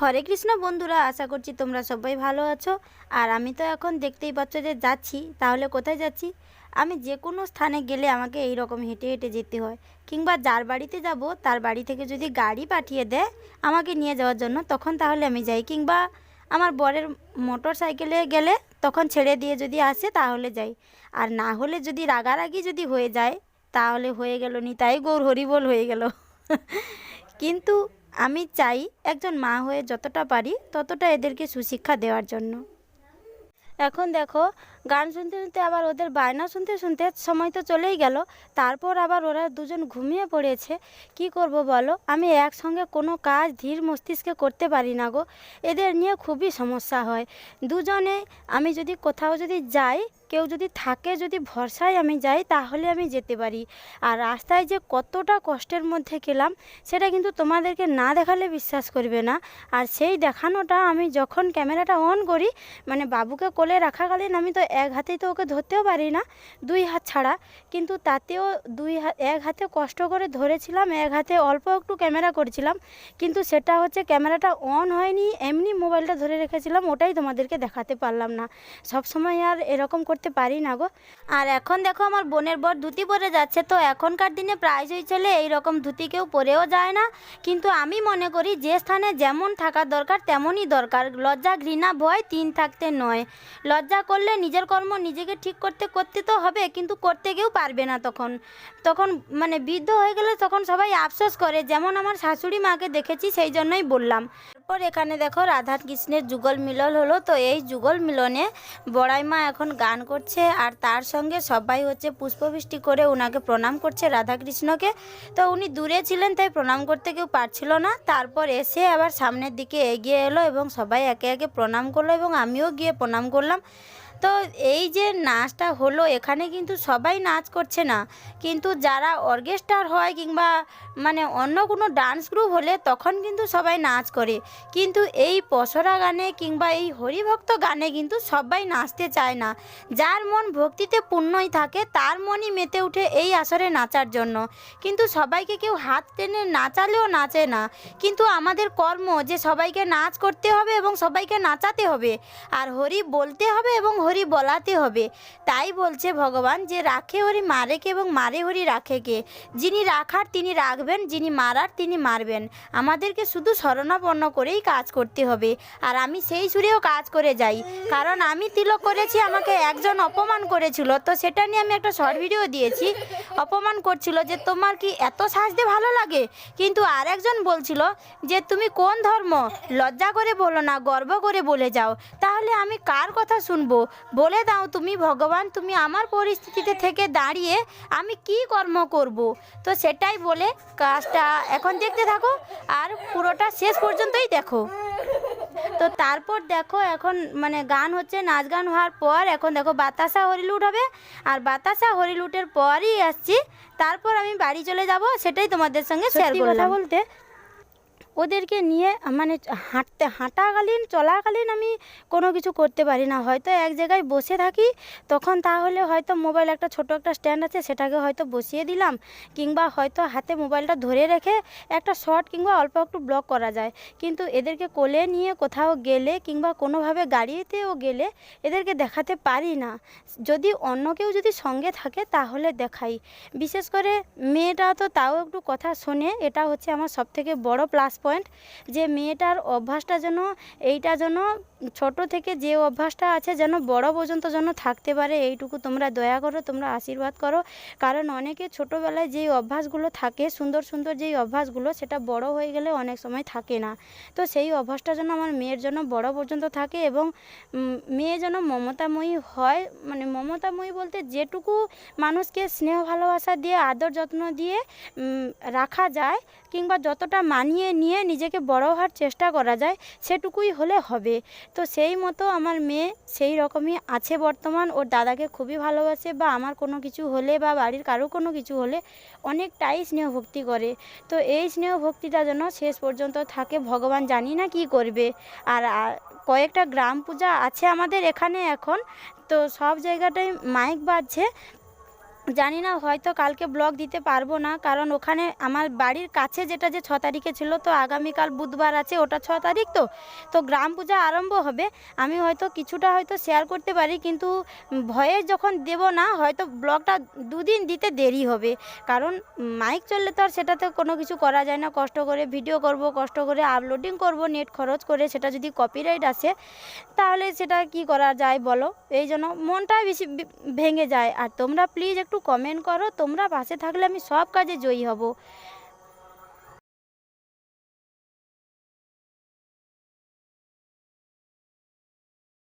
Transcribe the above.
হরে কৃষ্ণ বন্ধুরা, আশা করছি তোমরা সবাই ভালো আছো। আর আমি তো এখন দেখতেই পাচ্ছ যে যাচ্ছি, তাহলে কোথায় যাচ্ছি? আমি যে কোনো স্থানে গেলে আমাকে এই রকম হেঁটে হেঁটে যেতে হয়। কিংবা যার বাড়িতে যাব, তার বাড়ি থেকে যদি গাড়ি পাঠিয়ে দেয় আমাকে নিয়ে যাওয়ার জন্য, তখন তাহলে আমি যাই। কিংবা আমার বরের মোটর সাইকেলে গেলে তখন ছেড়ে দিয়ে যদি আসে, তাহলে যাই। আর না হলে যদি রাগারাগি যদি হয়ে যায়, তাহলে হয়ে গেল নিতাই গৌর হরিবোল হয়ে গেল। কিন্তু আমি চাই একজন মা হয়ে যতটা পারি ততটা এদেরকে সুশিক্ষা দেওয়ার জন্য। এখন দেখো, গান শুনতে শুনতে আবার ওদের বায়না শুনতে শুনতে সময় তো চলেই গেল, তারপর আবার ওরা দুজন ঘুমিয়ে পড়েছে। কি করব বলো? আমি একসঙ্গে কোনো কাজ ধীর মস্তিষ্কে করতে পারি না গো। এদের নিয়ে খুবই সমস্যা হয়। দুজনে, আমি যদি কোথাও যদি যাই কেউ যদি থাকে, যদি ভরসায় আমি যাই, তাহলে আমি যেতে পারি। আর রাস্তায় যে কতটা কষ্টের মধ্যে গেলাম, সেটা কিন্তু তোমাদেরকে না দেখালে বিশ্বাস করবে না। আর সেই দেখানোটা আমি যখন ক্যামেরাটা অন করি মানে বাবুকে কোলে রাখাকালীন আমি তো এক হাতেই তো ওকে ধরতেও পারি না, দুই হাত ছাড়া। কিন্তু তাতেও দুই হাত এক হাতে কষ্ট করে ধরেছিলাম, এক হাতে অল্প একটু ক্যামেরা করেছিলাম। কিন্তু সেটা হচ্ছে ক্যামেরাটা অন হয়নি, এমনি মোবাইলটা ধরে রেখেছিলাম, ওটাই তোমাদেরকে দেখাতে পারলাম না। সব সময় আর এরকম করতে পারি না গো। আর এখন দেখো আমার বোনের বর ধুতি পরে যাচ্ছে, তো এখনকার দিনে প্রায়শই ছেলে এই রকম ধুতি কেউ পরেও যায় না। কিন্তু আমি মনে করি যে স্থানে যেমন থাকা দরকার, তেমনই দরকার। লজ্জা, ঘৃণা, ভয় তিন থাকতে নয়। লজ্জা করলে নিজের কর্ম নিজেকে ঠিক করতে করতে তো হবে, কিন্তু করতে কেউ পারবে না তখন। তখন মানে বৃদ্ধ হয়ে গেলে তখন সবাই আফসোস করে, যেমন আমার শাশুড়ি মাকে দেখেছি, সেই জন্যই বললাম। তারপর এখানে দেখো রাধা কৃষ্ণের যুগল মিলন হলো। তো এই যুগল মিলনে বড়াই মা এখন গান করছে আর তার সঙ্গে সবাই হচ্ছে পুষ্পবৃষ্টি করে ওনাকে প্রণাম করছে রাধাকৃষ্ণকে। তো উনি দূরে ছিলেন, তাই প্রণাম করতে কেউ পারছিল না। তারপর এসে আবার সামনের দিকে এগিয়ে এলো এবং সবাই একে একে প্রণাম করল এবং আমিও গিয়ে প্রণাম করলাম। তো এই যে নাচটা হলো, এখানে কিন্তু সবাই নাচ করছে না। কিন্তু যারা অর্কেস্ট্রার হয় কিংবা মানে অন্য কোনো ডান্স গ্রুপ হলে তখন কিন্তু সবাই নাচ করে। কিন্তু এই পসরা গানে কিংবা এই হরিভক্ত গানে কিন্তু সবাই নাচতে চায় না। যার মন ভক্তিতে পূর্ণই থাকে, তার মনই মেতে উঠে এই আসরে নাচার জন্য। কিন্তু সবাইকে কেউ হাত টেনে নাচালেও নাচে না। কিন্তু আমাদের কর্ম যে সবাইকে নাচ করতে হবে এবং সবাইকে নাচাতে হবে। আর হরি বলতে হবে এবং হরি বলাতে হবে। তাই বলছে ভগবান যে, রাখে হরি মারে কে এবং মারে হরি রাখে কে যিনি রাখার তিনি রাখবেন, যিনি মারার তিনি মারবেন। আমাদেরকে শুধু শরণাপন্ন করেই কাজ করতে হবে। আর আমি সেই সুরেও কাজ করে যাই। কারণ আমি তিলক করেছি, আমাকে একজন অপমান করেছিল। তো সেটা নিয়ে আমি একটা শর্ট ভিডিও দিয়েছি। অপমান করছিল যে, তোমার কি এত সাজতে ভালো লাগে? কিন্তু আরেকজন বলছিল যে, তুমি কোন ধর্ম? লজ্জা করে বলো না, গর্ব করে বলে যাও। তাহলে আমি কার কথা শুনব? বলে দাও তুমি ভগবান তুমি আমার পরিস্থিতিতে থেকে দাঁড়িয়ে আমি কি কর্ম করব? তো সেটাই বলে কাজটা এখন দেখতে থাকো আর পুরোটা শেষ পর্যন্তই দেখো। তো তারপর দেখো এখন মানে গান হচ্ছে নাচ গান হওয়ার পর এখন দেখো বাতাসা হরিলুট হবে। আর বাতাসা হরিলুটের পরই আসছি তারপর আমি বাড়ি চলে যাব সেটাই তোমাদের সঙ্গে শেয়ার কথা বলতে ওদেরকে নিয়ে মানে হাঁটতে, হাঁটাকালীন, চলাকালীন আমি কোনো কিছু করতে পারি না। হয়তো এক জায়গায় বসে থাকি, তখন তাহলে হয়তো মোবাইল একটা ছোট একটা স্ট্যান্ড আছে, সেটাকে হয়তো বসিয়ে দিলাম। কিংবা হয়তো হাতে মোবাইলটা ধরে রেখে একটা শর্ট কিংবা অল্প একটু ব্লক করা যায়। কিন্তু এদেরকে কোলে নিয়ে কোথাও গেলে কিংবা কোনোভাবে গাড়িতেও গেলে এদেরকে দেখাতে পারি না। যদি অন্য কেউ যদি সঙ্গে থাকে, তাহলে দেখাই। বিশেষ করে মেয়েটা তো তাও একটু কথা শোনে, এটা হচ্ছে আমার সবথেকে বড় প্লাস পয়েন্ট যে মেয়েটার অভ্যাসটা যেন এইটা যেন ছোট থেকে যে অভ্যাসটা আছে যেন বড় পর্যন্ত যেন থাকতে পারে, এইটুকু তোমরা দয়া করো, তোমরা আশীর্বাদ করো। কারণ অনেকে ছোটোবেলায় যেই অভ্যাসগুলো থাকে, সুন্দর সুন্দর যেই অভ্যাসগুলো, সেটা বড় হয়ে গেলে অনেক সময় থাকে না। তো সেই অভ্যাসটা যেন আমার মেয়ের জন্য বড় পর্যন্ত থাকে এবং মেয়ে যেন মমতাময়ী হয় মানে মমতাময়ী বলতে যেটুকু মানুষকে স্নেহ, ভালোবাসা দিয়ে, আদর, যত্ন দিয়ে রাখা যায় কিংবা যতটা মানিয়ে নিয়ে নিজেকে বড় হওয়ার চেষ্টা করা যায়, সেটুকুই হলে হবে। তো সেই মতো আমার মেয়ে সেই রকমই আছে বর্তমান। ওর দাদাকে খুবই ভালোবাসে বা আমার কোনো কিছু হলে বা বাড়ির কারও কোনো কিছু হলে অনেকটাই স্নেহ ভক্তি করে। তো এই স্নেহ ভক্তিটা যেন শেষ পর্যন্ত থাকে, ভগবান জানি না কি করবে। আর আর কয়েকটা গ্রাম পূজা আছে আমাদের এখানে এখন। তো সব জায়গাটাই মাইক বাজছে। জানি না, হয়তো কালকে ব্লগ দিতে পারব না, কারণ ওখানে আমার বাড়ির কাছে যেটা যে ছ তারিখে ছিল, তো আগামীকাল বুধবার আছে, ওটা ছ তারিখ তো। তো গ্রাম পূজা আরম্ভ হবে, আমি হয়তো কিছুটা হয়তো শেয়ার করতে পারি, কিন্তু ভয়ে যখন দেব না, হয়তো ব্লগটা দুদিন দিতে দেরি হবে। কারণ মাইক চললে তো আর সেটাতে কোনো কিছু করা যায় না, কষ্ট করে ভিডিও করব, কষ্ট করে আপলোডিং করব নেট খরচ করে সেটা যদি কপিরাইট আসে, তাহলে সেটা কি করা যায় বলো? এই জন্য মনটা বেশি ভেঙে যায়। আর তোমরা প্লিজ একটু কমেন্ট করো তোমরা পাশে থাকলে আমি সব কাজে জয়ী হব।